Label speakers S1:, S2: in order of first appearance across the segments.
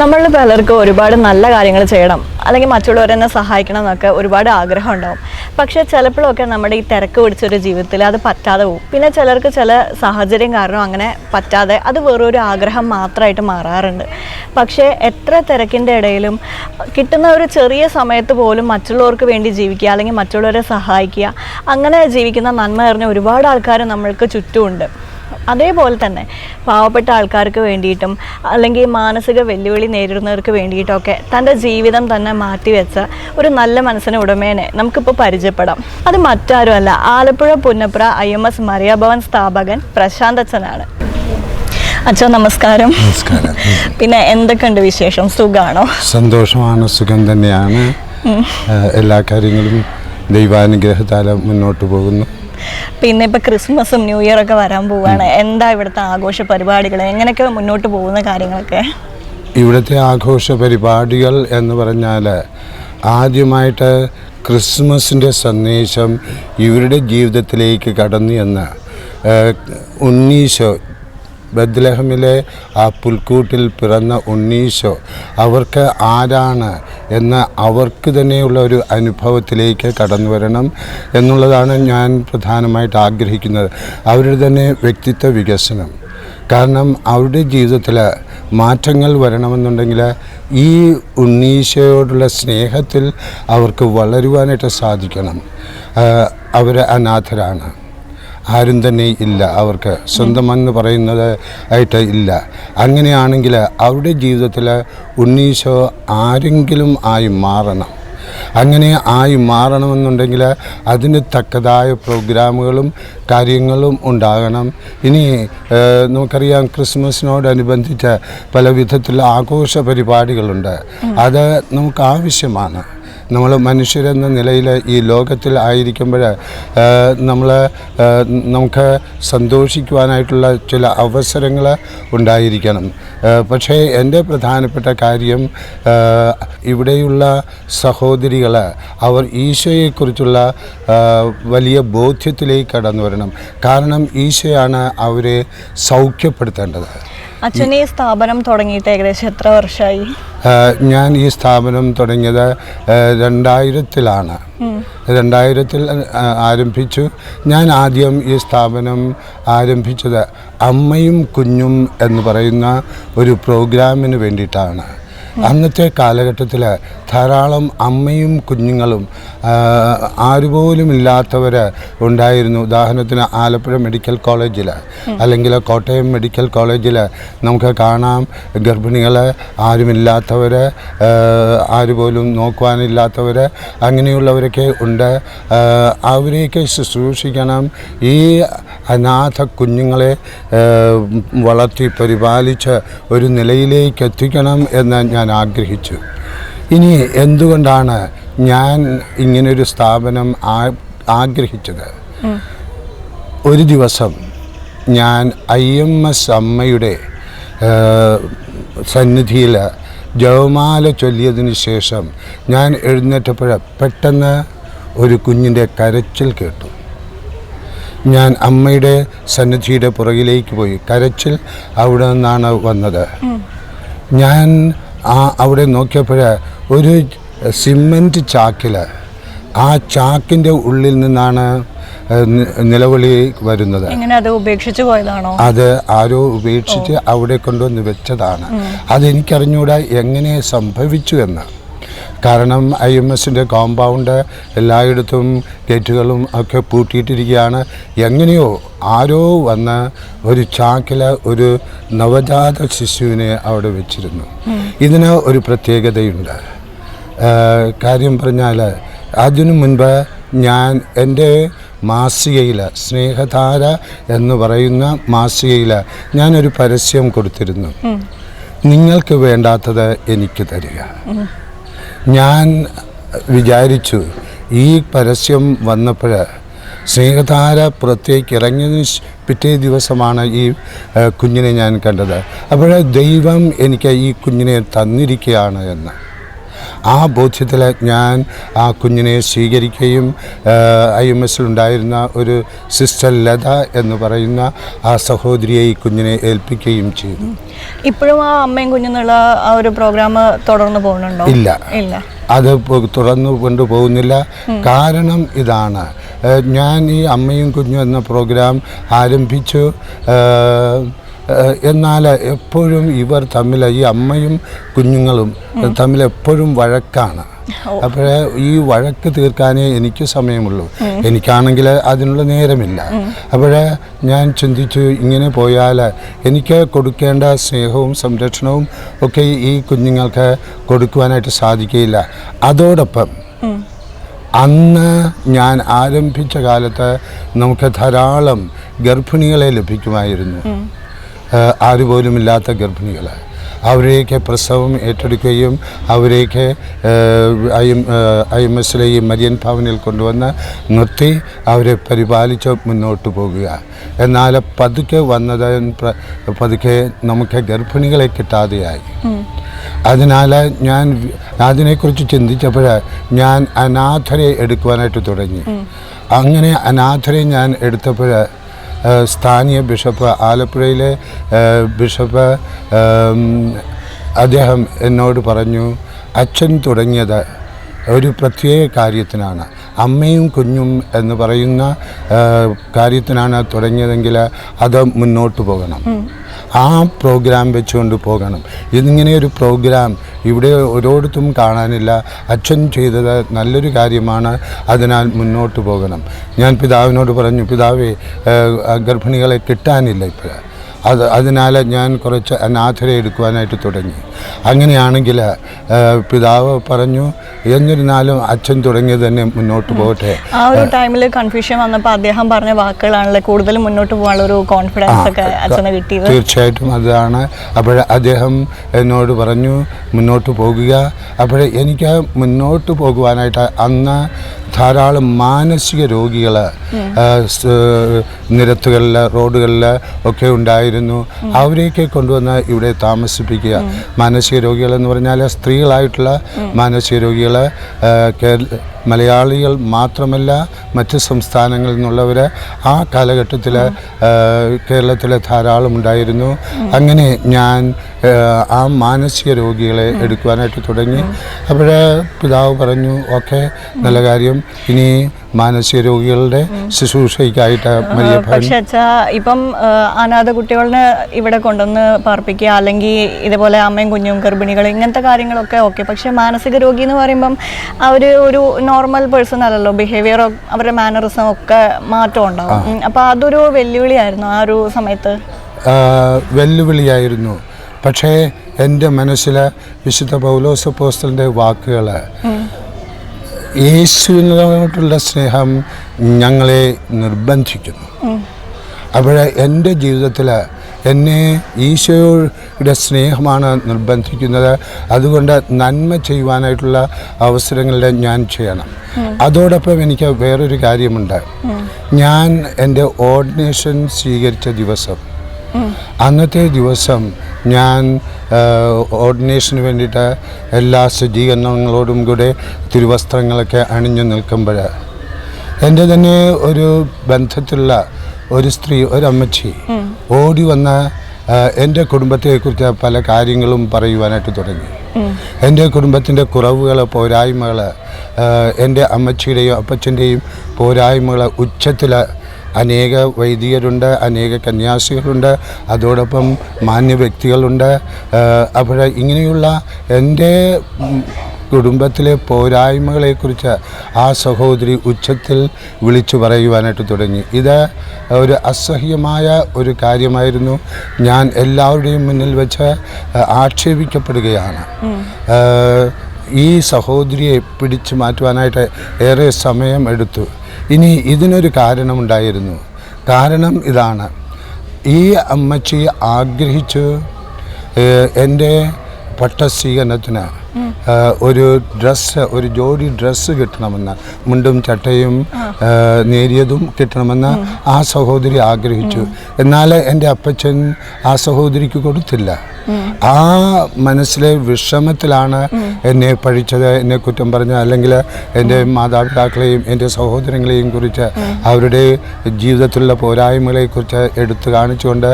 S1: നമ്മൾ പലർക്കും ഒരുപാട് നല്ല കാര്യങ്ങൾ ചെയ്യണം അല്ലെങ്കിൽ മറ്റുള്ളവരെന്നെ സഹായിക്കണം എന്നൊക്കെ ഒരുപാട് ആഗ്രഹം ഉണ്ടാവും. പക്ഷെ ചിലപ്പോഴൊക്കെ നമ്മുടെ ഈ തിരക്ക് പിടിച്ചൊരു ജീവിതത്തിൽ അത് പറ്റാതെ പോകും. പിന്നെ ചിലർക്ക് ചില സാഹചര്യം കാരണം അങ്ങനെ പറ്റാതെ അത് വെറൊരു ആഗ്രഹം മാത്രമായിട്ട് മാറാറുണ്ട്. പക്ഷേ എത്ര തിരക്കിന്റെ ഇടയിലും കിട്ടുന്ന ഒരു ചെറിയ സമയത്ത് പോലും മറ്റുള്ളവർക്ക് വേണ്ടി ജീവിക്കുക അല്ലെങ്കിൽ മറ്റുള്ളവരെ സഹായിക്കുക അങ്ങനെ ജീവിക്കുന്ന നന്മ ഒരുപാട് ആൾക്കാർ നമ്മൾക്ക് ചുറ്റുമുണ്ട്. അതേപോലെ തന്നെ പാവപ്പെട്ട ആൾക്കാർക്ക് വേണ്ടിയിട്ടും അല്ലെങ്കിൽ മാനസിക വെല്ലുവിളി നേരിടുന്നവർക്ക് വേണ്ടിയിട്ടൊക്കെ തന്റെ ജീവിതം തന്നെ മാറ്റിവെച്ച ഒരു നല്ല മനസ്സിന് ഉടമേനെ നമുക്കിപ്പോൾ പരിചയപ്പെടാം. അത് മറ്റാരുമല്ല Alappuzha Punnapra I M S Mariyabhavan സ്ഥാപകൻ പ്രശാന്ത് അച്ഛനാണ്. അച്ഛൻ നമസ്കാരം.
S2: നമസ്കാരം.
S1: പിന്നെ എന്തൊക്കെയുണ്ട് വിശേഷം? സുഖമാണോ
S2: സന്തോഷമാണ് സുഖം തന്നെയാണ്. എല്ലാ കാര്യങ്ങളും ദൈവാനുഗ്രഹത്താലും മുന്നോട്ട് പോകുന്നു.
S1: പിന്നെ ഇപ്പോൾ ക്രിസ്മസും ന്യൂ ഇയർ ഒക്കെ വരാൻ പോവുകയാണ് എന്താ ഇവിടുത്തെ ആഘോഷ പരിപാടികൾ? എങ്ങനെയൊക്കെ മുന്നോട്ട് പോകുന്ന കാര്യങ്ങളൊക്കെ?
S2: ഇവിടുത്തെ ആഘോഷ പരിപാടികൾ എന്ന് പറഞ്ഞാൽ ആദ്യമായിട്ട് ക്രിസ്മസിന്റെ സന്ദേശം ഇവരുടെ ജീവിതത്തിലേക്ക് കടന്നു എന്ന് ഉണ്ണീശോ ബദ്ലഹമിലെ ആ പുൽക്കൂട്ടിൽ പിറന്ന ഉണ്ണീശോ അവർക്ക് ആരാണ് എന്ന അവർക്ക് തന്നെയുള്ള ഒരു അനുഭവത്തിലേക്ക് കടന്നു വരണം എന്നുള്ളതാണ് ഞാൻ പ്രധാനമായിട്ട് ആഗ്രഹിക്കുന്നത്. അവരുടെ തന്നെ വ്യക്തിത്വ വികസനം. കാരണം അവരുടെ ജീവിതത്തിൽ മാറ്റങ്ങൾ വരണമെന്നുണ്ടെങ്കിൽ ഈ ഉണ്ണീശയോടുള്ള സ്നേഹത്തിൽ അവർക്ക് വളരുവാനായിട്ട് സാധിക്കണം. അവർ അനാഥരാണ്. ആരും തന്നെ ഇല്ല. അവർക്ക് സ്വന്തമെന്ന് പറയുന്നത് ആയിട്ട് ഇല്ല. അങ്ങനെയാണെങ്കിൽ അവരുടെ ജീവിതത്തിൽ ഉണ്ണീശോ ആരെങ്കിലും ആയി മാറണം. അങ്ങനെ ആയി മാറണമെന്നുണ്ടെങ്കിൽ അതിന് തക്കതായ പ്രോഗ്രാമുകളും കാര്യങ്ങളും ഉണ്ടാകണം. ഇനി നമുക്കറിയാം ക്രിസ്മസിനോടനുബന്ധിച്ച് പല വിധത്തിലുള്ള ആഘോഷ പരിപാടികളുണ്ട്. അത് നമുക്ക് ആവശ്യമാണ്. നമ്മൾ മനുഷ്യരെന്ന നിലയിൽ ഈ ലോകത്തിൽ ആയിരിക്കുമ്പോൾ നമ്മൾ നമുക്ക് സന്തോഷിക്കുവാനായിട്ടുള്ള ചില അവസരങ്ങൾ ഉണ്ടായിരിക്കണം. പക്ഷേ എന്റെ പ്രധാനപ്പെട്ട കാര്യം ഇവിടെയുള്ള സഹോദരികൾ അവർ ഈശോയെക്കുറിച്ചുള്ള വലിയ ബോധ്യത്തിലേക്ക് കടന്നു വരണം. കാരണം ഈശോയാണ് അവരെ സൗഖ്യപ്പെടുത്തേണ്ടത്.
S1: അച്ഛൻ ഈ സ്ഥാപനം തുടങ്ങിയിട്ട് ഏകദേശം എത്ര വർഷമായി
S2: ഞാൻ ഈ സ്ഥാപനം തുടങ്ങിയത് രണ്ടായിരത്തിലാണ്. രണ്ടായിരത്തിൽ ആരംഭിച്ചു. ഞാൻ ആദ്യം ഈ സ്ഥാപനം ആരംഭിച്ചത് അമ്മയും കുഞ്ഞും എന്ന് പറയുന്ന ഒരു പ്രോഗ്രാമിന് വേണ്ടിയിട്ടാണ്. അന്നത്തെ കാലഘട്ടത്തിൽ ധാരാളം അമ്മയും കുഞ്ഞുങ്ങളും ആരുപോലും ഇല്ലാത്തവർ ഉണ്ടായിരുന്നു. ഉദാഹരണത്തിന് ആലപ്പുഴ മെഡിക്കൽ കോളേജിൽ അല്ലെങ്കിൽ കോട്ടയം മെഡിക്കൽ കോളേജിൽ നമുക്ക് കാണാം ഗർഭിണികൾ ആരുമില്ലാത്തവർ ആരുപോലും നോക്കുവാനില്ലാത്തവർ അങ്ങനെയുള്ളവരൊക്കെ ഉണ്ട്. അവരെയൊക്കെ ശുശ്രൂഷിക്കണം. ഈ അനാഥ കുഞ്ഞുങ്ങളെ വളർത്തി പരിപാലിച്ച് ഒരു നിലയിലേക്ക് എത്തിക്കണം എന്ന് ഞാൻ ആഗ്രഹിച്ചു. ഇനി എന്തുകൊണ്ടാണ് ഞാൻ ഇങ്ങനൊരു സ്ഥാപനം ആ- ആഗ്രഹിച്ചത്? ഒരു ദിവസം ഞാൻ ഐ എം എസ് അമ്മയുടെ സന്നിധിയിൽ ജവമാല ചൊല്ലിയതിന് ശേഷം ഞാൻ എഴുന്നേറ്റപ്പോഴ പെട്ടെന്ന് ഒരു കുഞ്ഞിന്റെ കരച്ചിൽ കേട്ടു. ഞാൻ അമ്മയുടെ സന്നിധിയുടെ പുറകിലേക്ക് പോയി. കരച്ചിൽ അവിടെ നിന്നാണ് വന്നത്. ഞാൻ ആ അവിടെ നോക്കിയപ്പോൾ ഒരു സിമെന്റ് ചാക്കിൽ ആ ചാക്കിന്റെ ഉള്ളിൽ നിന്നാണ് നിലവിളി വരുന്നത്.
S1: അത് ഉപേക്ഷിച്ചു പോയതാണോ?
S2: അത് ആരോ ഉപേക്ഷിച്ച് അവിടെ കൊണ്ടുവന്ന് വെച്ചതാണ്. അതെനിക്കറിഞ്ഞൂടാ എങ്ങനെ സംഭവിച്ചു എന്ന്. കാരണം ഐ എം എസിന്റെ കോമ്പൗണ്ട് എല്ലായിടത്തും ഗേറ്റുകളും ഒക്കെ പൂട്ടിയിട്ടിരിക്കുകയാണ്. എങ്ങനെയോ ആരോ വന്ന് ഒരു ചാക്കിൽ ഒരു നവജാത ശിശുവിനെ അവിടെ വെച്ചിരുന്നു. ഇതിന് ഒരു പ്രത്യേകതയുണ്ട്. കാര്യം പറഞ്ഞാൽ അതിനു മുൻപ് ഞാൻ എന്റെ മാസികയിൽ സ്നേഹധാര എന്ന് പറയുന്ന മാസികയിൽ ഞാനൊരു പരസ്യം കൊടുത്തിരുന്നു. നിങ്ങൾക്ക് വേണ്ടാത്തത് എനിക്ക് തരിക. ഞാൻ വിചാരിച്ചു ഈ പരസ്യം വന്നപ്പോൾ സ്നേഹധാര പുറത്തേക്ക് ഇറങ്ങിയതിന് പിറ്റേ ദിവസമാണ് ഈ കുഞ്ഞിനെ ഞാൻ കണ്ടത്. അപ്പോൾ ദൈവം എനിക്ക് ഈ കുഞ്ഞിനെ തന്നിരിക്കുകയാണ് എന്ന്. ആ ബോധ്യത്തിൽ ഞാൻ ആ കുഞ്ഞിനെ സ്വീകരിക്കുകയും ഐ എം എസിലുണ്ടായിരുന്ന ഒരു സിസ്റ്റർ ലത എന്ന് പറയുന്ന ആ സഹോദരിയെ ഈ കുഞ്ഞിനെ ഏൽപ്പിക്കുകയും ചെയ്തു.
S1: ഇപ്പോഴും ആ അമ്മയും കുഞ്ഞെന്നുള്ള ആ ഒരു പ്രോഗ്രാം തുടർന്ന് പോകുന്നുണ്ടോ?
S2: ഇല്ല.
S1: ഇല്ല.
S2: അത് തുറന്നു കൊണ്ടുപോകുന്നില്ല കാരണം ഇതാണ്. ഞാൻ ഈ അമ്മയും കുഞ്ഞും എന്ന പ്രോഗ്രാം ആരംഭിച്ചു. എന്നാൽ എപ്പോഴും ഇവർ തമ്മിൽ ഈ അമ്മയും കുഞ്ഞുങ്ങളും തമ്മിൽ എപ്പോഴും വഴക്കാണ്. അപ്പോഴേ ഈ വഴക്ക് തീർക്കാനേ എനിക്ക് സമയമുള്ളൂ. എനിക്കാണെങ്കിൽ അതിനുള്ള നേരമില്ല. അപ്പോഴേ ഞാൻ ചിന്തിച്ചു ഇങ്ങനെ പോയാൽ എനിക്ക് കൊടുക്കേണ്ട സ്നേഹവും സംരക്ഷണവും ഒക്കെ ഈ കുഞ്ഞുങ്ങൾക്ക് കൊടുക്കുവാനായിട്ട് സാധിക്കുകയില്ല. അതോടൊപ്പം അന്ന് ഞാൻ ആരംഭിച്ച കാലത്ത് നമുക്ക് ധാരാളം ഗർഭിണികളെ ലഭിക്കുമായിരുന്നു. ആരുപോലുമില്ലാത്ത ഗർഭിണികൾ അവരെയൊക്കെ പ്രസവം ഏറ്റെടുക്കുകയും അവരെയൊക്കെ ഐ എം ഐ എം എസിലെ ഈ മരിയൻ ഭവനിൽ കൊണ്ടുവന്ന് നിർത്തി അവരെ പരിപാലിച്ച് മുന്നോട്ട് പോകുക. എന്നാൽ പതുക്കെ വന്നത് പതുക്കെ നമുക്ക് ഗർഭിണികളെ കിട്ടാതെയായി. അതിനാൽ ഞാൻ അതിനെക്കുറിച്ച് ചിന്തിച്ചപ്പോൾ ഞാൻ അനാഥരെ എടുക്കുവാനായിട്ട് തുടങ്ങി. അങ്ങനെ അനാഥരെ ഞാൻ എടുത്തപ്പോൾ സ്ഥാനീയ ബിഷപ്പ് ആലപ്പുഴയിലെ ബിഷപ്പ് അദ്ദേഹം എന്നോട് പറഞ്ഞു അച്ഛൻ തുടങ്ങിയത് ഒരു പ്രത്യേക കാര്യത്തിനാണ്. അമ്മയും കുഞ്ഞും എന്ന് പറയുന്ന കാര്യത്തിനാണ് തുടങ്ങിയതെങ്കിൽ അത് മുന്നോട്ട് പോകണം. ആ പ്രോഗ്രാം വെച്ചുകൊണ്ട് പോകണം. ഇതിങ്ങനെ ഒരു പ്രോഗ്രാം ഇവിടെ ഒരിടത്തും കാണാനില്ല. അച്ഛൻ ചെയ്തത് നല്ലൊരു കാര്യമാണ്. അതിനാൽ മുന്നോട്ട് പോകണം. ഞാൻ പിതാവിനോട് പറഞ്ഞു പിതാവേ ഗർഭിണികളെ കിട്ടാനില്ല ഇപ്പോൾ അത് അതിനാൽ ഞാൻ കുറച്ച് അനാഥരെ എടുക്കുവാനായിട്ട് തുടങ്ങി. അങ്ങനെയാണെങ്കിൽ പിതാവ് പറഞ്ഞു എന്നിരുന്നാലും അച്ഛൻ തുടങ്ങിയത് തന്നെ മുന്നോട്ട് പോകട്ടെ.
S1: ആ ഒരു ടൈമിൽ കൺഫ്യൂഷൻ വന്നപ്പോൾ അദ്ദേഹം പറഞ്ഞ വാക്കുകളാണല്ലോ കൂടുതൽ മുന്നോട്ട് പോകാനുള്ള ഒരു കോൺഫിഡൻസ് ഒക്കെ അച്ഛനെ കിട്ടിയത്.
S2: തീർച്ചയായിട്ടും അതാണ്. അപ്പോൾ അദ്ദേഹം എന്നോട് പറഞ്ഞു മുന്നോട്ട് പോകുക. അപ്പോൾ എനിക്ക് മുന്നോട്ട് പോകുവാനായിട്ട് അന്ന് ധാരാളം മാനസിക രോഗികൾ നിരത്തുകളിൽ റോഡുകളിൽ ഒക്കെ ഉണ്ടായിരുന്നു. അവരെയൊക്കെ കൊണ്ടുവന്ന് ഇവിടെ താമസിപ്പിക്കുക. മാനസിക രോഗികൾ എന്ന് പറഞ്ഞാൽ സ്ത്രീകളായിട്ടുള്ള മാനസിക രോഗികൾ കേരള മലയാളികൾ മാത്രമല്ല മറ്റ് സംസ്ഥാനങ്ങളിൽ നിന്നുള്ളവർ ആ കാലഘട്ടത്തിൽ കേരളത്തിലെ ധാരാളം ഉണ്ടായിരുന്നു. അങ്ങനെ ഞാൻ ആ, മാനസിക രോഗികളെ എടുക്കുവാനായിട്ട് തുടങ്ങി. അപ്പോൾ പിതാവ് പറഞ്ഞു ഓക്കെ നല്ല കാര്യം. ഇനി മാനസിക രോഗികളുടെ ശുശ്രൂഷയ്ക്കായിട്ട്
S1: പക്ഷെ അച്ഛാ ഇപ്പം അനാഥ കുട്ടികളെ ഇവിടെ കൊണ്ടുവന്ന് പാർപ്പിക്കുക അല്ലെങ്കിൽ ഇതേപോലെ അമ്മയും കുഞ്ഞും ഗർഭിണികൾ ഇങ്ങനത്തെ കാര്യങ്ങളൊക്കെ ഓക്കെ. പക്ഷെ മാനസിക രോഗി എന്ന് പറയുമ്പം അവർ ഒരു നോർമൽ പേഴ്സൺ അല്ലല്ലോ. ബിഹേവിയർ അവരുടെ മാനറിസം ഒക്കെ മാറ്റം ഉണ്ടാവും. അപ്പോൾ അപ്പൊ അതൊരു വെല്ലുവിളിയായിരുന്നു ആ ഒരു സമയത്ത്?
S2: വെല്ലുവിളിയായിരുന്നു. പക്ഷേ എന്റെ മനസ്സിൽ വിശുദ്ധ പൗലോസ് പോസ്റ്റലിന്റെ വാക്കുകൾ യേശുവിനോട്ടുള്ള സ്നേഹം ഞങ്ങളെ നിർബന്ധിക്കുന്നു. അവിടെ എന്റെ ജീവിതത്തിൽ എന്നെ ഈശോയുടെ സ്നേഹമാണ് നിർബന്ധിക്കുന്നത്. അതുകൊണ്ട് നന്മ ചെയ്യുവാനായിട്ടുള്ള അവസരങ്ങളിൽ ഞാൻ ചെയ്യണം. അതോടൊപ്പം എനിക്ക് വേറൊരു കാര്യമുണ്ട്. ഞാൻ എന്റെ ഓർഡിനേഷൻ സ്വീകരിച്ച ദിവസം അന്നത്തെ ദിവസം ഞാൻ ഓർഡിനേഷന് വേണ്ടിയിട്ട് എല്ലാ സജ്ജീകരണങ്ങളോടും കൂടെ തിരുവസ്ത്രങ്ങളൊക്കെ അണിഞ്ഞു നിൽക്കുമ്പോൾ എന്റെ തന്നെ ഒരു ബന്ധത്തിലുള്ള ഒരു സ്ത്രീ ഒരമ്മച്ചി ഓടി വന്ന എന്റെ കുടുംബത്തെക്കുറിച്ച് പല കാര്യങ്ങളും പറയുവാനായിട്ട് തുടങ്ങി. എന്റെ കുടുംബത്തിന്റെ കുറവുകൾ പോരായ്മകൾ എന്റെ അമ്മച്ചിയുടെയും അപ്പച്ചന്റെയും പോരായ്മകൾ ഉച്ചത്തിൽ അനേക വൈദികരുണ്ട് അനേക കന്യാസികളുണ്ട് അതോടൊപ്പം മാന്യ വ്യക്തികളുണ്ട്. അപ്പോൾ ഇങ്ങനെയുള്ള എന്റെ കുടുംബത്തിലെ പോരായ്മകളെക്കുറിച്ച് ആ സഹോദരി ഉച്ചത്തിൽ വിളിച്ചു പറയുവാനായിട്ട് തുടങ്ങി. ഇത് ഒരു അസഹ്യമായ ഒരു കാര്യമായിരുന്നു. ഞാൻ എല്ലാവരുടെയും മുന്നിൽ വെച്ച് ആക്ഷേപിക്കപ്പെടുകയാണ്. ഈ സഹോദരിയെ പിടിച്ചു മാറ്റുവാനായിട്ട് ഏറെ സമയം എടുത്തു. ഇനി ഇതിനൊരു കാരണമുണ്ടായിരുന്നു. കാരണം ഇതാണ്. ഈ അമ്മച്ചി ആഗ്രഹിച്ച് എന്റെ പട്ടസ്വീകരണത്തിന് ഒരു ഡ്രസ്സ് ഒരു ജോഡി ഡ്രസ്സ് കിട്ടണമെന്ന് മുണ്ടും ചട്ടയും നേരിയതും കിട്ടണമെന്ന് ആ സഹോദരി ആഗ്രഹിച്ചു. എന്നാൽ എന്റെ അപ്പച്ചൻ ആ സഹോദരിക്ക് കൊടുത്തില്ല. ആ മനസ്സിലെ വിഷമത്തിലാണ് എന്നെ പഠിച്ചത് എന്നെ കുറ്റം പറഞ്ഞ അല്ലെങ്കിൽ എന്റെ മാതാപിതാക്കളെയും എന്റെ സഹോദരങ്ങളെയും കുറിച്ച് അവരുടെ ജീവിതത്തിലുള്ള പോരായ്മകളെക്കുറിച്ച് എടുത്തു കാണിച്ചുകൊണ്ട്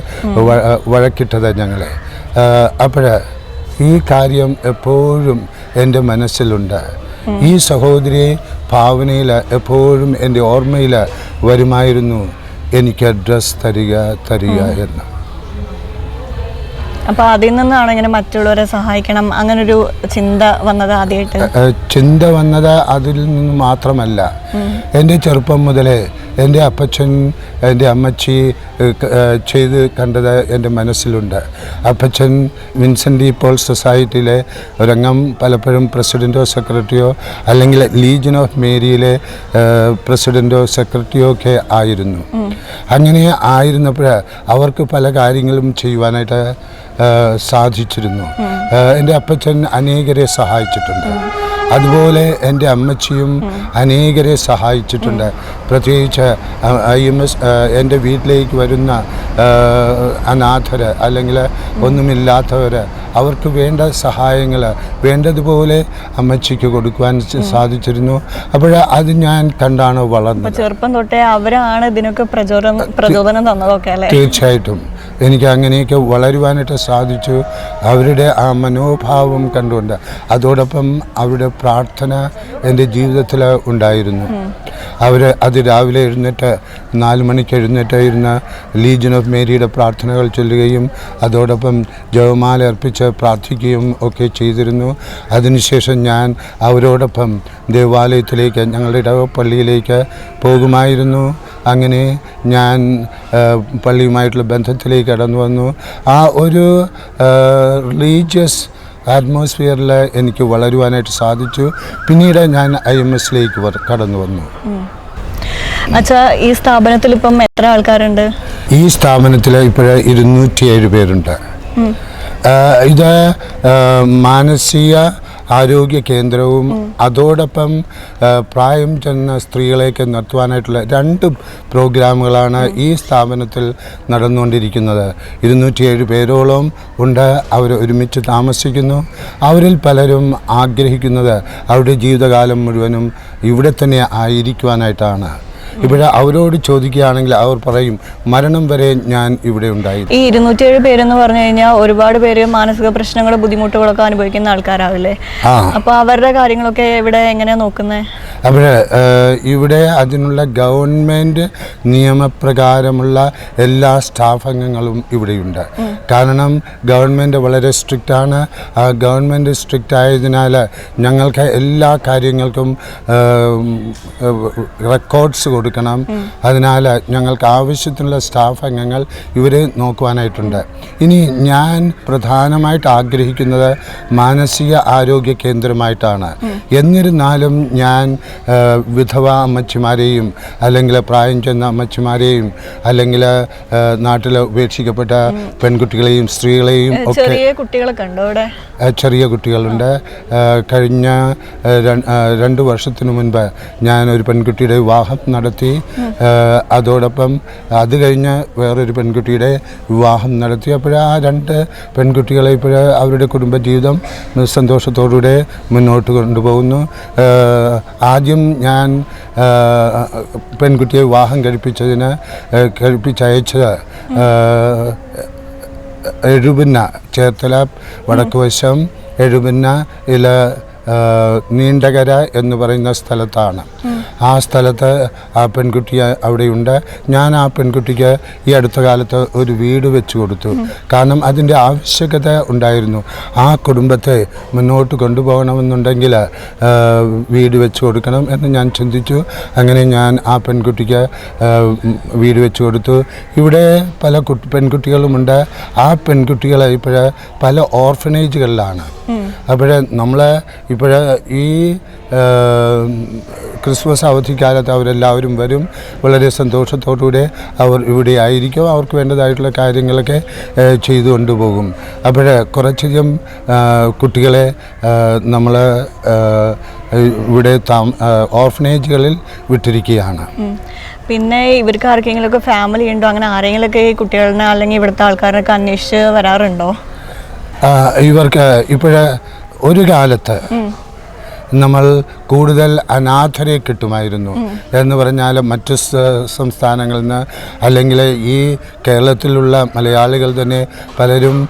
S2: വഴക്കിട്ടത് ഞങ്ങളെ. അപ്പോൾ ഈ കാര്യം എപ്പോഴും എന്റെ മനസ്സിലുണ്ട്. ഈ സഹോദരി ഭാവനയിൽ എപ്പോഴും എന്റെ ഓർമ്മയിൽ വരുമായിരുന്നു. എനിക്ക് ഡ്രസ്സ് തരിക തരിക എന്ന്.
S1: അപ്പൊ അതിൽ നിന്നാണ് ഇങ്ങനെ മറ്റുള്ളവരെ സഹായിക്കണം? അങ്ങനൊരു ചിന്ത വന്നത് ആദ്യമായിട്ട്?
S2: ചിന്ത വന്നത് അതിൽ നിന്ന് മാത്രമല്ല. എന്റെ ചെറുപ്പം മുതലേ എന്റെ അപ്പച്ചൻ എന്റെ അമ്മച്ചി ചെയ്ത് കണ്ടത് എന്റെ മനസ്സിലുണ്ട്. അപ്പച്ചൻ വിൻസെന്റ് ഇപ്പോൾ പോൾ സൊസൈറ്റിയിലെ ഒരംഗം പലപ്പോഴും പ്രസിഡന്റോ സെക്രട്ടറിയോ അല്ലെങ്കിൽ ലീജൻ ഓഫ് മേരിയിലെ പ്രസിഡന്റോ സെക്രട്ടറിയോ ഒക്കെ ആയിരുന്നു. അങ്ങനെ ആയിരുന്നപ്പോൾ അവർക്ക് പല കാര്യങ്ങളും ചെയ്യുവാനായിട്ട് സാധിച്ചിരുന്നു. എന്റെ അപ്പച്ചൻ അനേകരെ സഹായിച്ചിട്ടുണ്ട്. അതുപോലെ എന്റെ അമ്മച്ചിയും അനേകരെ സഹായിച്ചിട്ടുണ്ട്. പ്രത്യേകിച്ച് ഐ എം എസ് എന്റെ വീട്ടിലേക്ക് വരുന്ന അനാഥർ അല്ലെങ്കിൽ ഒന്നുമില്ലാത്തവർ അവർക്ക് വേണ്ട സഹായങ്ങൾ വേണ്ടതുപോലെ അമ്മച്ചിക്ക് കൊടുക്കുവാൻ സാധിച്ചിരുന്നു. അപ്പോൾ അത് ഞാൻ കണ്ടാണ് വളർന്നത്.
S1: ചെറുപ്പം തൊട്ടേ അവരാണ് ഇതിനൊക്കെ പ്രചോദനം പ്രചോദനം തന്നതൊക്കെ അല്ലേ?
S2: തീർച്ചയായിട്ടും. എനിക്ക് അങ്ങനെയൊക്കെ വളരുവാനായിട്ട് സാധിച്ചു. അവരുടെ ആ മനോഭാവം കണ്ടുകൊണ്ട് അതോടൊപ്പം അവരുടെ പ്രാർത്ഥന എന്റെ ജീവിതത്തിൽ ഉണ്ടായിരുന്നു. അവർ അത് രാവിലെ എഴുന്നേറ്റ് നാല് മണിക്ക് എഴുന്നേറ്റ് ഇരുന്ന ലീജൻ ഓഫ് മേരിയുടെ പ്രാർത്ഥനകൾ ചൊല്ലുകയും അതോടൊപ്പം ജപമാല അർപ്പിച്ച് പ്രാർത്ഥിക്കുകയും ഒക്കെ ചെയ്തിരുന്നു. അതിനുശേഷം ഞാൻ അവരോടൊപ്പം ദേവാലയത്തിലേക്ക് ഞങ്ങളുടെ ഇടവപ്പള്ളിയിലേക്ക് പോകുമായിരുന്നു. അങ്ങനെ ഞാൻ പള്ളിയുമായിട്ടുള്ള ബന്ധത്തിലേക്ക് കടന്നു വന്നു. ആ ഒരു റിലീജിയസ് അറ്റ്മോസ്ഫിയറിൽ എനിക്ക് വളരുവാനായിട്ട് സാധിച്ചു. പിന്നീട് ഞാൻ ഐ എം എസിലേക്ക് കടന്നു വന്നു.
S1: അച്ഛാ ഈ സ്ഥാപനത്തിൽ ഇപ്പം എത്ര ആൾക്കാരുണ്ട്?
S2: ഈ സ്ഥാപനത്തിൽ ഇപ്പോൾ ഇരുന്നൂറ്റിയേഴ് പേരുണ്ട്. ഇത് മാനസിക ആരോഗ്യ കേന്ദ്രവും അതോടൊപ്പം പ്രായം ചെന്ന സ്ത്രീകളെയൊക്കെ നിർത്തുവാനായിട്ടുള്ള രണ്ട് പ്രോഗ്രാമുകളാണ് ഈ സ്ഥാപനത്തിൽ നടന്നുകൊണ്ടിരിക്കുന്നത്. ഇരുന്നൂറ്റിയേഴ് പേരോളം ഉണ്ട് അവർ ഒരുമിച്ച് താമസിക്കുന്നു. അവരിൽ പലരും ആഗ്രഹിക്കുന്നത് അവരുടെ ജീവിതകാലം മുഴുവനും ഇവിടെ തന്നെ ആയിരിക്കുവാനായിട്ടാണ്. ഇവിടെ അവരോട് ചോദിക്കുകയാണെങ്കിൽ അവർ പറയും മരണം വരെ ഞാൻ ഇവിടെ ഉണ്ടായി.
S1: ഈ ഇരുന്നൂറ്റിയേഴ് പേരെന്ന് പറഞ്ഞു കഴിഞ്ഞാൽ ഒരുപാട് പേര് മാനസിക പ്രശ്നങ്ങളും ബുദ്ധിമുട്ടുകളൊക്കെ അനുഭവിക്കുന്ന ആൾക്കാരാവില്ലേ?
S2: അപ്പോൾ
S1: അപ്പൊ അവരുടെ കാര്യങ്ങളൊക്കെ ഇവിടെ എങ്ങനെയാ നോക്കുന്നത്
S2: അവിടെ ഇവിടെ അതിനുള്ള ഗവൺമെന്റ് നിയമപ്രകാരമുള്ള എല്ലാ സ്റ്റാഫ് അംഗങ്ങളും ഇവിടെയുണ്ട് കാരണം ഗവൺമെന്റ് വളരെ സ്ട്രിക്റ്റ് ആണ്. ആ ഗവൺമെന്റ് സ്ട്രിക്റ്റ് ആയതിനാൽ ഞങ്ങൾക്ക് എല്ലാ കാര്യങ്ങൾക്കും റെക്കോർഡ്സ് കൊടുക്കണം. അതിനാൽ ഞങ്ങൾക്ക് ആവശ്യത്തിനുള്ള സ്റ്റാഫ് അംഗങ്ങൾ ഇവരെ നോക്കുവാനായിട്ടുണ്ട്. ഇനി ഞാൻ പ്രധാനമായിട്ട് ആഗ്രഹിക്കുന്നത് മാനസിക ആരോഗ്യ കേന്ദ്രമായിട്ടാണ്. എന്നിരുന്നാലും ഞാൻ വിധവ അമ്മച്ചിമാരെയും അല്ലെങ്കിൽ പ്രായം ചെന്ന അമ്മച്ചിമാരെയും അല്ലെങ്കിൽ നാട്ടിൽ ഉപേക്ഷിക്കപ്പെട്ട പെൺകുട്ടികളെയും സ്ത്രീകളെയും ഒക്കെ
S1: ചെറിയ
S2: കുട്ടികളുണ്ട്. കഴിഞ്ഞ രണ്ട് വർഷത്തിനു മുൻപ് ഞാൻ ഒരു പെൺകുട്ടിയുടെ വിവാഹം നടത്തി അതോടൊപ്പം അത് കഴിഞ്ഞ് വേറൊരു പെൺകുട്ടിയുടെ വിവാഹം നടത്തി. അപ്പോൾ ആ രണ്ട് പെൺകുട്ടികളെ ഇപ്പോൾ അവരുടെ കുടുംബജീവിതം സന്തോഷത്തോടുകൂടെ മുന്നോട്ട് കൊണ്ടുപോകുന്നു. ആദ്യം ഞാൻ പെൺകുട്ടിയെ വിവാഹം കഴിപ്പിച്ചതിന് കഴിപ്പിച്ചയച്ച കഴിപ്പിച്ചയച്ചത് എഴുപിന്ന ചേർത്തല വടക്കുവശം എഴുപിന്ന ഇല നീണ്ടകര എന്ന് പറയുന്ന സ്ഥലത്താണ്. ആ സ്ഥലത്ത് ആ പെൺകുട്ടി അവിടെയുണ്ട്. ഞാൻ ആ പെൺകുട്ടിക്ക് ഈ അടുത്ത കാലത്ത് ഒരു വീട് വെച്ചു കൊടുത്തു. കാരണം അതിന്റെ ആവശ്യകത ഉണ്ടായിരുന്നു. ആ കുടുംബത്തെ മുന്നോട്ട് കൊണ്ടുപോകണമെന്നുണ്ടെങ്കിൽ വീട് വെച്ചു കൊടുക്കണം എന്ന് ഞാൻ ചിന്തിച്ചു. അങ്ങനെ ഞാൻ ആ പെൺകുട്ടിക്ക് വീട് വെച്ചു കൊടുത്തു. ഇവിടെ പല കുട്ടി പെൺകുട്ടികളുമുണ്ട്. ആ പെൺകുട്ടികളെ ഇപ്പോൾ പല ഓർഫനേജുകളിലാണ്. അപ്പോൾ നമ്മൾ ഇപ്പോൾ ഈ ക്രിസ്മസ് അവധിക്കാലത്ത് അവരെല്ലാവരും വരും. വളരെ സന്തോഷത്തോടുകൂടെ അവർ ഇവിടെ ആയിരിക്കും. അവർക്ക് വേണ്ടതായിട്ടുള്ള കാര്യങ്ങളൊക്കെ ചെയ്തു കൊണ്ടുപോകും. അപ്പോൾ കുറച്ചധികം കുട്ടികളെ നമ്മൾ ഇവിടെ താം ഓർഫനേജുകളിൽ വിട്ടിരിക്കുകയാണ്.
S1: പിന്നെ ഇവർക്ക് ആർക്കെങ്കിലും ഒക്കെ ഫാമിലി ഉണ്ടോ? അങ്ങനെ ആരെങ്കിലുമൊക്കെ ഈ കുട്ടികളിനെ അല്ലെങ്കിൽ ഇവിടുത്തെ ആൾക്കാരൊക്കെ അന്വേഷിച്ച് വരാറുണ്ടോ?
S2: ഇവർക്ക് ഇപ്പോഴ് ഒരു കാലത്ത് നമ്മൾ കൂടുതൽ അനാഥരെ കിട്ടുമായിരുന്നു. എന്ന് പറഞ്ഞാൽ മറ്റു സംസ്ഥാനങ്ങളിൽ നിന്ന് അല്ലെങ്കിൽ ഈ കേരളത്തിലുള്ള മലയാളികൾ തന്നെ പലരും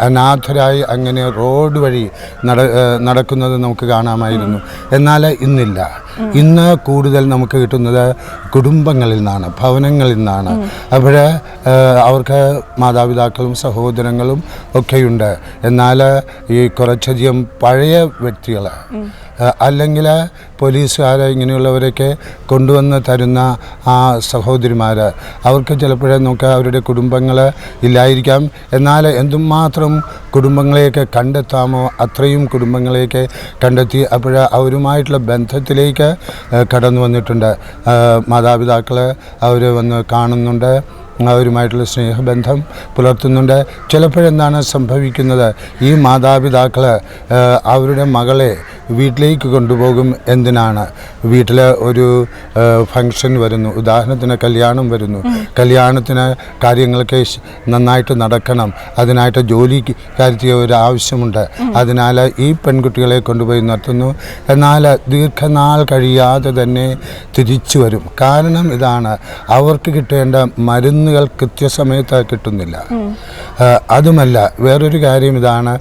S2: അനാഥരായി അങ്ങനെ റോഡ് വഴി നട നടക്കുന്നത് നമുക്ക് കാണാമായിരുന്നു. എന്നാൽ ഇന്നില്ല. ഇന്ന് കൂടുതൽ നമുക്ക് കിട്ടുന്നത് കുടുംബങ്ങളിൽ നിന്നാണ് ഭവനങ്ങളിൽ നിന്നാണ്. അപ്പോൾ അവർക്ക് മാതാപിതാക്കളും സഹോദരങ്ങളും ഒക്കെയുണ്ട്. എന്നാൽ ഈ കുറച്ചധികം പഴയ വ്യക്തികൾ അല്ലെങ്കിൽ പോലീസുകാർ ഇങ്ങനെയുള്ളവരൊക്കെ കൊണ്ടുവന്ന് തരുന്ന ആ സഹോദരിമാർ അവർക്ക് ചിലപ്പോഴേ നോക്കുക അവരുടെ കുടുംബങ്ങൾ ഇല്ലായിരിക്കാം. എന്നാൽ എന്തുമാത്രം കുടുംബങ്ങളെയൊക്കെ കണ്ടെത്താമോ അത്രയും കുടുംബങ്ങളെയൊക്കെ കണ്ടെത്തി അപ്പോൾ അവരുമായിട്ടുള്ള ബന്ധത്തിലേക്ക് കടന്നു വന്നിട്ടുണ്ട്. മാതാപിതാക്കൾ അവർ വന്ന് കാണുന്നുണ്ട്. അവരുമായിട്ടുള്ള സ്നേഹബന്ധം പുലർത്തുന്നുണ്ട്. ചിലപ്പോഴെന്താണ് സംഭവിക്കുന്നത്? ഈ മാതാപിതാക്കൾ അവരുടെ മകളെ വീട്ടിലേക്ക് കൊണ്ടുപോകും എന്തിനാണ്? വീട്ടിൽ ഒരു ഫങ്ഷൻ വരുന്നു. ഉദാഹരണത്തിന് കല്യാണം വരുന്നു. കല്യാണത്തിന് കാര്യങ്ങളൊക്കെ നന്നായിട്ട് നടക്കണം. അതിനായിട്ട് ജോലി കാര്യത്തിൽ ഒരു ആവശ്യമുണ്ട്. അതിനാൽ ഈ പെൺകുട്ടികളെ കൊണ്ടുപോയി നിർത്തുന്നു. എന്നാൽ ദീർഘനാൾ കഴിയാതെ തന്നെ തിരിച്ചു വരും. കാരണം ഇതാണ്. അവർക്ക് കിട്ടേണ്ട മരുന്നുകൾ കൃത്യസമയത്ത് കിട്ടുന്നില്ല. അതുമല്ല വേറൊരു കാര്യം ഇതാണ്.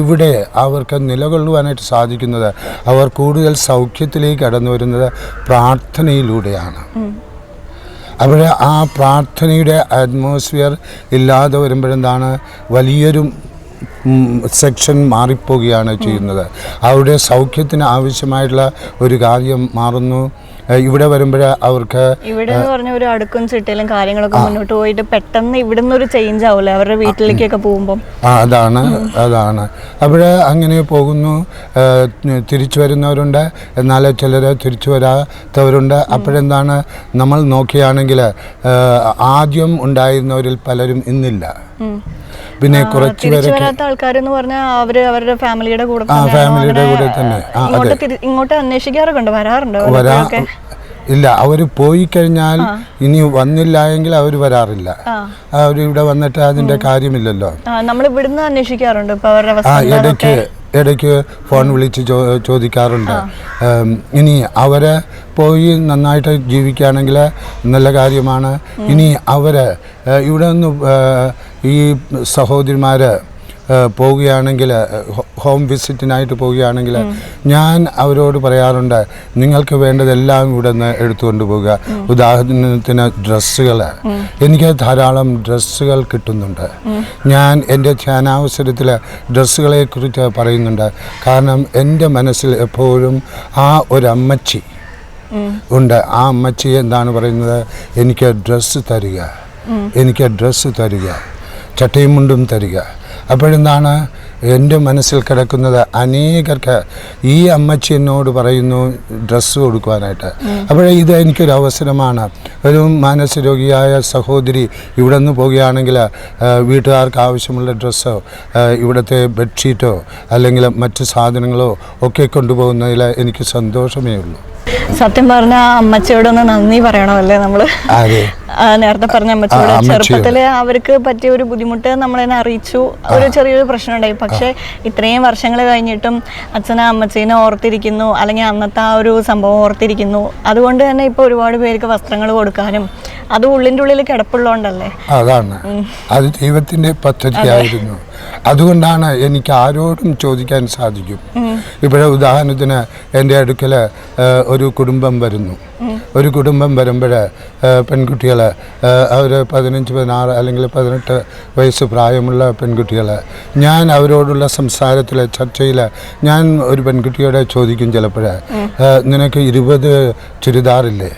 S2: ഇവിടെ അവർക്ക് നിലകൊള്ളുവാനായിട്ട് സാധിക്കുന്നത് അവർ കൂടുതൽ സൗഖ്യത്തിലേക്ക് കടന്നു വരുന്നത് പ്രാർത്ഥനയിലൂടെയാണ്. അവിടെ ആ പ്രാർത്ഥനയുടെ അറ്റ്മോസ്ഫിയർ ഇല്ലാതെ വരുമ്പോഴെന്താണ്? വലിയൊരു സെക്ഷൻ മാറിപ്പോവുകയാണ് ചെയ്യുന്നത്. അവരുടെ സൗഖ്യത്തിന് ആവശ്യമായിട്ടുള്ള ഒരു കാര്യം മാറുന്നു. ഇവിടെ വരുമ്പോൾ അവർക്ക്
S1: ഇവിടെ എന്ന് പറഞ്ഞ ഒരു അടുക്കും ചിട്ടയിലും കാര്യങ്ങളൊക്കെ മുന്നോട്ട് പോയിട്ട് പെട്ടെന്ന് ഇവിടുന്ന് ഒരു ചേഞ്ച് ആവൂലേ അവരുടെ വീട്ടിലേക്കൊക്കെ പോകുമ്പോൾ
S2: ആ അതാണ് അതാണ്. അവിടെ അങ്ങനെ പോകുന്നു. തിരിച്ചു വരുന്നവരുണ്ട്. എന്നാൽ ചിലർ തിരിച്ചു വരാത്തവരുണ്ട്. അപ്പോഴെന്താണ്? നമ്മൾ നോക്കിയാണെങ്കിൽ ആദ്യം ഉണ്ടായിരുന്നവരിൽ പലരും ഇന്നില്ല. പിന്നെ കുറച്ച്
S1: വരാത്ത ആൾക്കാരെന്ന് പറഞ്ഞാൽ അവർ അവരുടെ ഫാമിലിയുടെ കൂടെ
S2: ഫാമിലിയുടെ കൂടെ തന്നെ.
S1: ഇങ്ങോട്ട് അന്വേഷിക്കാറൊക്കെ വരാറുണ്ടോ?
S2: ഇല്ല അവർ പോയി കഴിഞ്ഞാൽ ഇനി വന്നില്ല എങ്കിൽ അവർ വരാറില്ല.
S1: അവരിവിടെ
S2: അവർ ഇവിടെ വന്നിട്ട് അതിന്റെ കാര്യമില്ലല്ലോ.
S1: നമ്മൾ ഇവിടുന്ന് അന്വേഷിക്കാറുണ്ട്
S2: ഇടയ്ക്ക് ഇടയ്ക്ക് ഫോൺ വിളിച്ച് ചോദിക്കാറുണ്ട്. ഇനി അവരെ പോയി നന്നായിട്ട് ജീവിക്കുകയാണെങ്കിൽ നല്ല കാര്യമാണ്. ഇനി അവരെ ഇവിടെ നിന്ന് ഈ സഹോദരിമാർ പോവുകയാണെങ്കിൽ ഹോ- വിസിറ്റിനായിട്ട് പോവുകയാണെങ്കിൽ ഞാൻ അവരോട് പറയാറുണ്ട് നിങ്ങൾക്ക് വേണ്ടതെല്ലാം ഇവിടെ നിന്ന് എടുത്തുകൊണ്ട് പോവുക. ഉദാഹരണത്തിന് ഡ്രസ്സുകൾ. എനിക്ക് ധാരാളം ഡ്രസ്സുകൾ കിട്ടുന്നുണ്ട്. ഞാൻ എന്റെ ധ്യാനാവസരത്തിൽ ഡ്രസ്സുകളെ കുറിച്ച് പറയുന്നുണ്ട്. കാരണം എന്റെ മനസ്സിൽ എപ്പോഴും ആ ഒരമ്മച്ചി ഉണ്ട്. ആ അമ്മച്ചി എന്താണ് പറയുന്നത്? എനിക്ക് ഡ്രസ്സ് തരിക. എനിക്ക് ഡ്രസ്സ് തരിക. ചട്ടയും മുണ്ടും തരിക. അപ്പോഴെന്താണ് എന്റെ മനസ്സിൽ കിടക്കുന്നത്? അനേകർക്ക് ഈ അമ്മച്ചി എന്നോട് പറയുന്നു ഡ്രസ്സ് കൊടുക്കുവാനായിട്ട്. അപ്പോഴേ ഇത് എനിക്കൊരു അവസരമാണ് ഒരു മാനസരോഗിയായ സഹോദരി ഇവിടെ നിന്ന് പോവുകയാണെങ്കിൽ വീട്ടുകാർക്ക് ആവശ്യമുള്ള ഡ്രസ്സോ ഇവിടുത്തെ ബെഡ്ഷീറ്റോ അല്ലെങ്കിൽ മറ്റ് സാധനങ്ങളോ ഒക്കെ കൊണ്ടുപോകുന്നതിൽ എനിക്ക് സന്തോഷമേ ഉള്ളൂ.
S1: സത്യം പറഞ്ഞ അമ്മച്ചിയോട് അമ്മച്ചിയോടൊന്ന് നന്ദി പറയണമല്ലേ നമ്മൾ? നേരത്തെ പറഞ്ഞ അമ്മച്ചിയോട്. ചെറുപ്പത്തിൽ അവർക്ക് പറ്റിയ ഒരു ബുദ്ധിമുട്ട് നമ്മളെന്നെ അറിയിച്ചു. ഒരു ചെറിയൊരു പ്രശ്നം ഉണ്ടായി പക്ഷെ ഇത്രയും വർഷങ്ങൾ കഴിഞ്ഞിട്ടും അച്ഛനെ അമ്മച്ചീനെ ഓർത്തിരിക്കുന്നു. അല്ലെങ്കിൽ അന്നത്തെ ആ ഒരു സംഭവം ഓർത്തിരിക്കുന്നു. അതുകൊണ്ട് തന്നെ ഇപ്പൊ ഒരുപാട് പേർക്ക് വസ്ത്രങ്ങൾ കൊടുക്കാനും അത് ഉള്ളിന്റെ ഉള്ളിൽ കിടപ്പുള്ളതുകൊണ്ടല്ലേ
S2: അതാണ്. അത് ദൈവത്തിന്റെ പദ്ധതിയായിരുന്നു. അതുകൊണ്ടാണ് എനിക്ക് ആരോടും ചോദിക്കാൻ സാധിക്കും. ഇവിടെ ഉദാഹരണത്തിന് എന്റെ അടുക്കൽ ഒരു കുടുംബം വരുന്നു. ഒരു കുടുംബം വരുമ്പോൾ പെൺകുട്ടികൾ അവർ പതിനഞ്ച് പതിനാറ് അല്ലെങ്കിൽ പതിനെട്ട് വയസ്സ് പ്രായമുള്ള പെൺകുട്ടികൾ ഞാൻ അവരോടുള്ള സംസാരത്തിൽ ചർച്ചയിൽ ഞാൻ ഒരു പെൺകുട്ടിയോടെ ചോദിക്കും ചിലപ്പോൾ നിനക്ക് ഇരുപത് ചുരിദാറില്ലേ?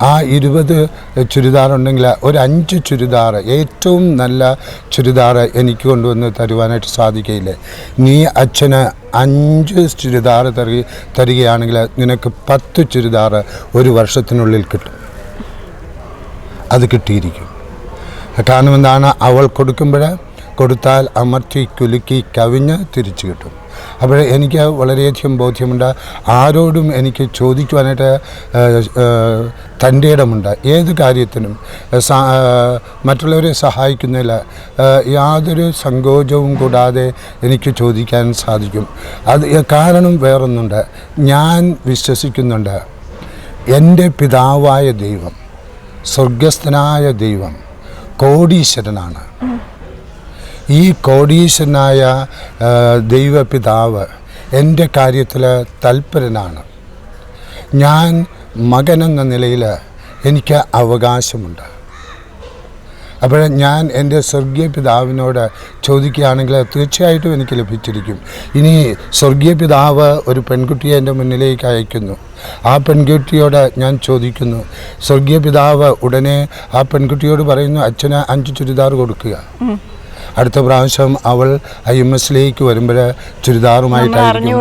S2: ആ ഇരുപത് ചുരിദാറുണ്ടെങ്കിൽ ഒരു അഞ്ച് ചുരിദാർ ഏറ്റവും നല്ല ചുരിദാർ എനിക്ക് കൊണ്ടുവന്ന് തരുവാനായിട്ട് സാധിക്കയില്ലേ? നീ അച്ഛന് അഞ്ച് ചുരിദാർ തരി തരികയാണെങ്കിൽ നിനക്ക് പത്ത് ചുരിദാർ ഒരു വർഷത്തിനുള്ളിൽ കിട്ടും. അത് കിട്ടിയിരിക്കും. കാരണം എന്താണ്? അവൾ കൊടുക്കുമ്പോൾ കൊടുത്താൽ അമർത്തി കുലുക്കി കവിഞ്ഞ് തിരിച്ചു കിട്ടും. അപ്പോൾ എനിക്ക് വളരെയധികം ബോധ്യമുണ്ട്. ആരോടും എനിക്ക് ചോദിക്കുവാനായിട്ട് തന്റെ ഇടമുണ്ട്. ഏത് കാര്യത്തിനും മറ്റുള്ളവരെ സഹായിക്കുന്നതിൽ യാതൊരു സങ്കോചവും കൂടാതെ എനിക്ക് ചോദിക്കാൻ സാധിക്കും. അത് കാരണം വേറൊന്നുണ്ട്. ഞാൻ വിശ്വസിക്കുന്നുണ്ട്. എന്റെ പിതാവായ ദൈവം സ്വർഗസ്ഥനായ ദൈവം കോടീശ്വരനാണ്. ഈ കോടീശനായ ദൈവപിതാവ് എന്റെ കാര്യത്തിൽ തൽപരനാണ്. ഞാൻ മകനെന്ന നിലയിൽ എനിക്ക് അവകാശമുണ്ട്. അപ്പോൾ ഞാൻ എന്റെ സ്വർഗീയ പിതാവിനോട് ചോദിക്കുകയാണെങ്കിൽ തീർച്ചയായിട്ടും എനിക്ക് ലഭിച്ചിരിക്കും. ഇനി സ്വർഗീയ പിതാവ് ഒരു പെൺകുട്ടിയെ എന്റെ മുന്നിലേക്ക് അയക്കുന്നു. ആ പെൺകുട്ടിയോട് ഞാൻ ചോദിക്കുന്നു സ്വർഗീയ പിതാവ് ഉടനെ ആ പെൺകുട്ടിയോട് പറയുന്നു അച്ഛന് അഞ്ച് ചുരിദാർ കൊടുക്കുക. അടുത്ത പ്രാവശ്യം അവൾ ഐ എം എസിലേക്ക് വരുമ്പോൾ
S1: ചുരിദാറുമായിട്ട്
S2: ചുരിദാറുമായിട്ടായിരിക്കും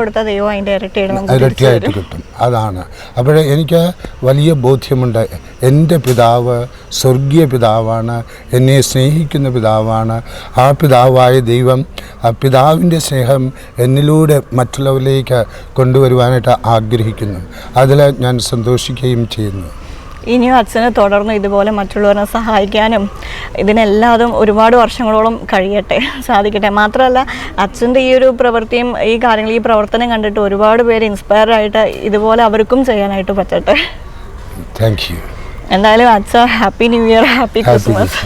S2: ഇരട്ടിയായിട്ട് കിട്ടും. അതാണ്. അപ്പോൾ എനിക്ക് വലിയ ബോധ്യമുണ്ട്. എന്റെ പിതാവ് സ്വർഗീയ പിതാവാണ്. എന്നെ സ്നേഹിക്കുന്ന പിതാവാണ്. ആ പിതാവായ ദൈവം ആ പിതാവിന്റെ സ്നേഹം എന്നിലൂടെ മറ്റുള്ളവരിലേക്ക് കൊണ്ടുവരുവാനായിട്ട് ആഗ്രഹിക്കുന്നു. അതിൽ ഞാൻ സന്തോഷിക്കുകയും ചെയ്യുന്നു.
S1: ഇനിയും അച്ഛനെ തുടർന്ന് ഇതുപോലെ മറ്റുള്ളവരെ സഹായിക്കാനും ഇതിനെല്ലാതും ഒരുപാട് വർഷങ്ങളോളം കഴിയട്ടെ സാധിക്കട്ടെ. മാത്രമല്ല അച്ഛന്റെ ഈ ഒരു പ്രവൃത്തിയും ഈ കാര്യങ്ങൾ ഈ പ്രവർത്തനം കണ്ടിട്ട് ഒരുപാട് പേര് ഇൻസ്പയർ ആയിട്ട് ഇതുപോലെ അവർക്കും ചെയ്യാനായിട്ട് പറ്റട്ടെ.
S2: താങ്ക് യു
S1: എന്തായാലും അച്ഛ happy new year happy
S2: Christmas